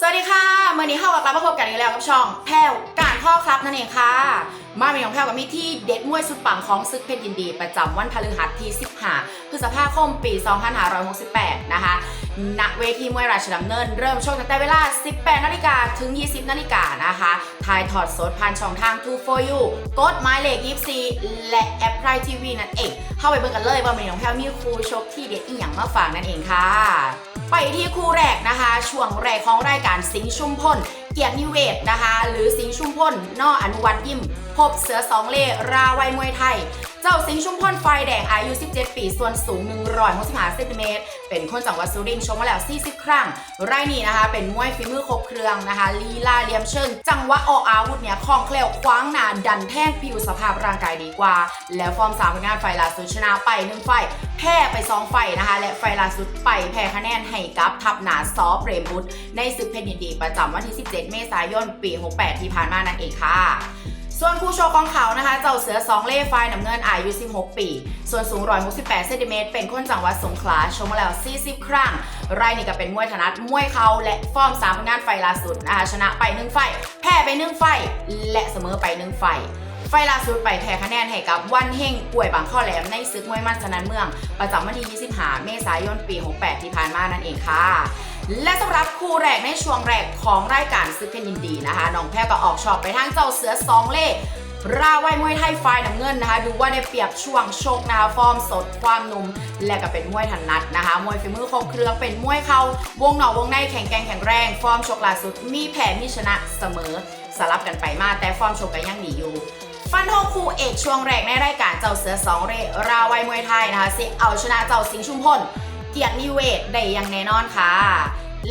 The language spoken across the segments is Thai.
สวัสดีค่ะเมื่อนี้เข้ากับกลับมาพบกันอีกแล้วกับช่องแพรวการข้อครับนั่นเองค่ะ มาเป็นของแพรวกับมีที่เด็ดมวยสุดปังของซึกเพชรยินดี ประจำวันพฤหัสที่ 15พฤษภาคมปี 2568 นะคะ ณ เวทีมวยราชดำเนิน เริ่มชกตั้งแต่เวลา 18 นาฬิกาถึง 20 นาฬิกานะคะ ถ่ายทอดสดผ่านช่องทาง2 for you กดหมายเลข24และแอปพลายทีวีนั่นเอง เข้าไปเบิ่งกันเลยว่าเมือนี้ของแพรวมีครูชกที่เด็ดอีหยังมาฝากนั่นเองค่ะ ไปที่คู่แรกนะคะ ช่วงแรกของรายการสิงชุมพล เกียรตินิเวศนะคะ หรือสิงชุมพลนออนุวัตยิ้ม พบเสือสองเล่ราวัยมวยไทย เจ้าสิงชุมพลไฟแดงอายุ 17 ปี ส่วนสูง 165เซนติเมตร เป็นคนจังหวัดสุรินทร์ชกมาแล้ว 40 ครั้งรายนี้นะคะ เป็นมวยฝีมือครบเครื่องนะคะ ลีลาเลียมเชิงจังหวะออกอาวุธเนี่ยคล่องแคล่วคว้างหนาดันแท่งผิวสภาพร่างกายดีกว่า แล้วฟอร์มสามผลงานไฟล่าสุดชนะไปหนึ่งไฟ แพ้ไป 2 ไฟนะคะ และไฟล่าสุดไปแพ้คะแนนให้กับทัพหนาซอเปรมบุตรในศึกเพชรยินดีประจำวันที่ 17 เมษายน ปี 68 ที่ผ่านมานั่นเองค่ะ ส่วนคู่โชว์ของเขานะคะ เจ้าเสือสองเล่ไฟน้ำเงินอายุ 16 ปี ส่วนสูง 168เซนติเมตรเป็นคนจังหวัดสงขลาชมมาแล้ว 40 ครั้ง รายนี้ก็เป็นมวยถนัดมวยเขาและฟอร์มสามผลงานไฟล่าสุดนะคะชนะไป 1 ไฟ แพ้ไป 1 ไฟ และเสมอไป 1 ไฟไฟล่าสุดไปแพ้คะแนนให้กับวันเฮงป่วยบางข้อแหลมในศึกมวยมันสนันเมือง ประจำวันที่ 25 เมษายน ปี 68 ที่ผ่านมานั่นเองค่ะ และสำหรับคู่แรกในช่วงแรกของรายการซึกเพนยินดีนะคะน้องแพ้ก็ออกชอบไปทางเจ้าเสือสองเล่ราวัยมวยไทยไฟน้ำเงินนะคะ ดูว่าได้เปรียบช่วงโชกนะคะฟอร์มสดความนุ่ม และก็เป็นมวยถนัดนะคะ มวยฝีมือครบเครื่องเป็นมวยเขา วงหนอกวงในแข็งแกร่งแข็งแรง ฟอร์มชกล่าสุด มีแพ้มีชนะเสมอสลับกันไปมาแต่ฟอร์มชกก็ยังดีอยู่ ฟันธงคู่เอกช่วงแรกในรายการเจ้าเสือสองเรราวัยมวยไทยนะคะสิเอาชนะเจ้าสิงชุมพล กียรตินิเวศได้อย่างแน่นอนค่ะ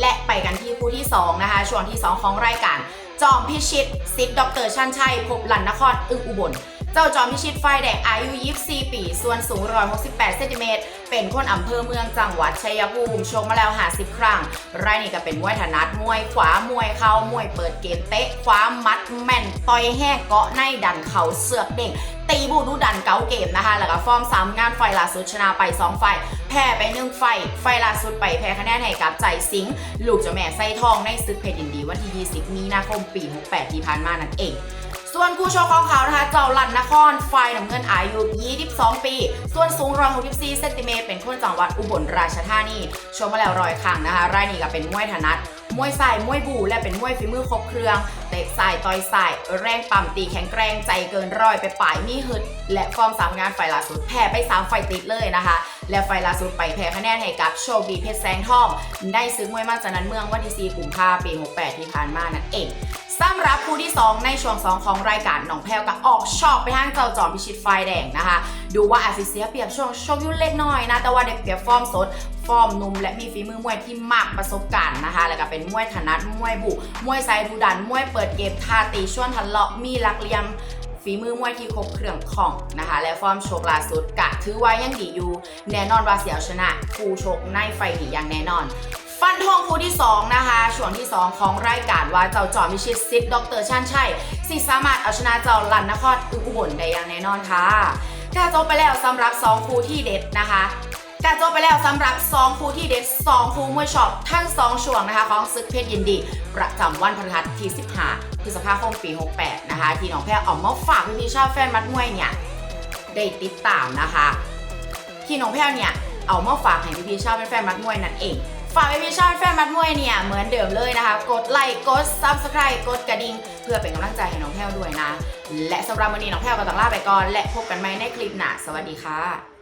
และไปกันที่คู่ที่ 2 นะคะ ช่วงที่ 2 ของรายการ จอมพิชิตสิทธิ์ดรชันชัย พบลันนครอึงอุบล เจ้าจอมพิชิตไฟแดงอายุ 24 ปี ส่วนสูง 168 เซนติเมตร เป็นคนอำเภอเมืองจังหวัดชัยภูมิ ชกมาแล้ว 50 ครั้ง รายนี้ก็เป็นมวยถนัดมวยขวามวยเข่ามวยเปิดเกมเตะขวามัดแม่น ต่อยแห้เกาะในดันเข่าเสือกเด้งตีบูดูดันเก้าเกมนะคะ แล้วก็ฟอร์มสามงานไฟล่าสุดชนะไป 2 ไฟ แพ้ไป1ไฟ ไฟล่าสุดไปแพ้คะแนนให้กับใจสิงห์ลูกเจ้าแม่ไส้ทองในศึกเพชรยินดีวันที่ 20 มีนาคมปี 68 ที่ผ่านมานั่นเอง ส่วนคู่ชกของเขานะคะ เจ้าลันนครไฟน้ำเงินอายุ 22 ปี ส่วนสูง 164เซนติเมตรเป็นคนจังหวัดอุบลราชธานีชมมาแล้วรอยครั้งนะคะ รายนี้ก็เป็นมวยถนัดมวยสายมวยบูและเป็นมวยฝีมือครบเครื่อง เตะสายต่อยสายแรงปั่มตีแข็งแกร่งใจเกินร้อยไปป่ายมีหึด และฟอร์มสามงานไฟล่าสุดแพ้ไป3ไฟติดเลยนะคะ และไฟล่าสุดไปแพ้คะแนนให้กับโชคดีเพชรแสงทองได้ซื้อมวยมาจากนั้นเมืองวันที่4กุมภาพันธ์ปี 68 ที่ผ่านมานั่นเอง สำหรับคู่ที่ 2 ในช่วง 2 ของรายการหนองแพลวก็ออกชอบไปทางเจ้าจอมพิชิตไฟแดงนะคะ ดูว่าอาจจะเสียเปรียบช่วงโชกยุ่นเล็กน้อยนะ แต่ว่าได้เปรียบฟอร์มสดฟอร์มนุ่มและมีฝีมือมวยที่มากประสบการณ์นะคะ แล้วก็เป็นมวยถนัดมวยบุมวยไซดูดันมวยเปิดเกมท่าตีช่วงทะเลาะมีหลักเหลี่ยมฝีมือมวยที่ครบเครื่องของนะคะ และฟอร์มโชคล่าสุดกะถือว่ายังดีอยู่แน่นอนว่าเสียวชนะคู่ชกในไฟนี้อย่างแน่นอน ฟันธงคู่ที่ 2 นะคะ ช่วงที่ 2 ของรายการว่าเจ้าจอมิชิตซิดดรชันชัยสิสามารถเอาชนะเจ้าลันนครอุบลได้อย่างแน่นอนค่ะกาจบไปแล้วสำหรับ 2 คู่ที่เด็ดนะคะกาจบไปแล้วสำหรับ 2 คู่ที่เด็ด 2 คู่มวยช็อปทั้ง 2 ช่วงนะคะ ของศึกเพชรยินดี ประจำวันพฤหัสที่ 15พฤษภาคมปี 68 นะคะ ที่น้องแพรออกมาฝากพี่ๆชาวแฟนมัดมวยเนี่ยได้ติดตามนะคะ ที่น้องแพรเนี่ยเอามาฝากให้พี่ๆชาวแฟนมัดมวยนั่นเอง ฝากพี่ๆชาวแฟนมัดมวยเนี่ย เหมือนเดิมเลยนะคะ กดไลค์ กด subscribe กดกระดิ่ง เพื่อเป็นกำลังใจให้น้องแพ้วด้วยนะ และสำหรับวันนี้น้องแพ้วก็ต้องลาไปก่อน และพบกันใหม่ในคลิปหน้า สวัสดีค่ะ